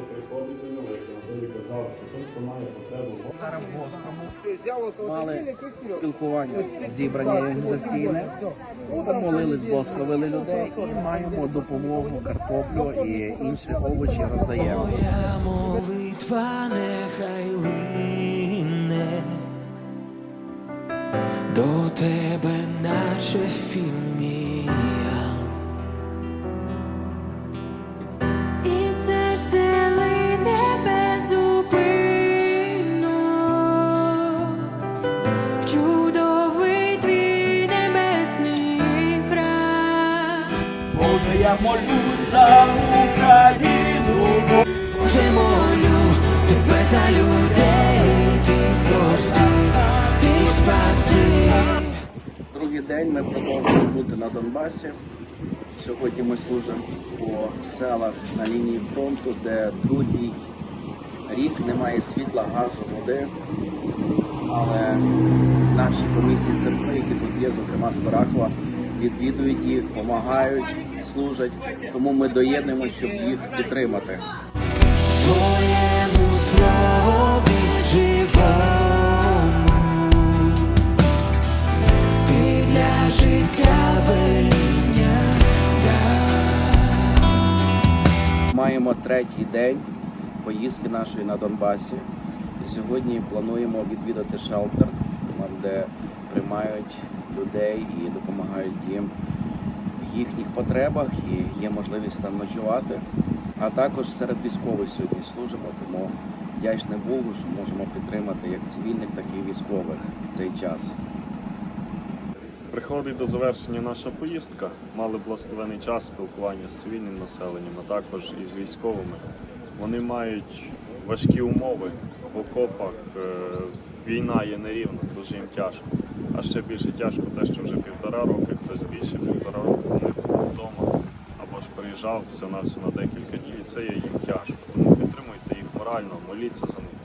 приходити на лише, аби казав, що той, хто має потребу Зараз в Гострому мали спілкування зібрані засіли, помолились, благословили людей і маємо допомогу, картоплю і інші овочі роздаємо. Моя молитва нехай лине до тебе, наче фімія. Я молюсь за Україну. Боже, молю тебе за людей, тих прости, тих спаси. Другий день ми продовжуємо бути на Донбасі. Сьогодні ми служимо по селах на лінії фронту, де другий рік немає світла, газу, води. Але наші комісії церкви, які тут є, зокрема з Барахова, відвідують їх, допомагають, служать. Тому ми доєднуємося, щоб їх підтримати. Твоєму слові живому, ти для життя веління Маємо третій день поїздки нашої на Донбасі. Сьогодні плануємо відвідати шелтер, там, де приймають людей і допомагають їм їхніх потребах і є можливість там ночувати. А також серед військових сьогодні служимо, тому вдячний Богу, що можемо підтримати як цивільних, так і військових в цей час. Приходить до завершення наша поїздка. Мали благословений час спілкування з цивільним населенням, а також із військовими. Вони мають важкі умови в окопах. е, Війна є нерівна, дуже їм тяжко. А ще більше тяжко те, що вже півтора роки, хтось більше півтора року не був вдома або ж приїжджав все на все на декілька днів, і це є їм тяжко. Тому підтримуйте їх морально, моліться за них.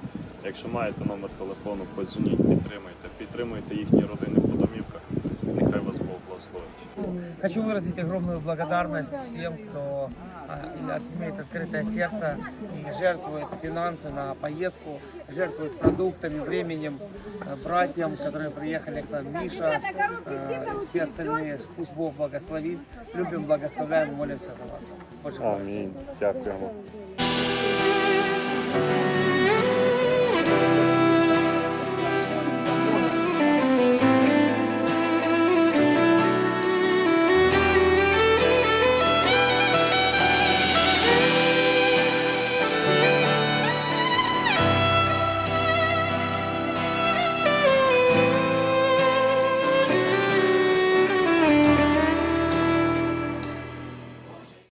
Якщо маєте номер телефону, подзвоніть, підтримуйте, підтримуйте їхні родини Хочу выразить огромную благодарность тем, кто а, имеет открытое сердце и жертвует финансы на поездку, жертвует продуктами, временем, э, братьям, которые приехали к нам, Миша, э, все остальные. Пусть Бог благословит. Любим, благословляем, молимся за вас. Боже, Амінь. Дякуємо.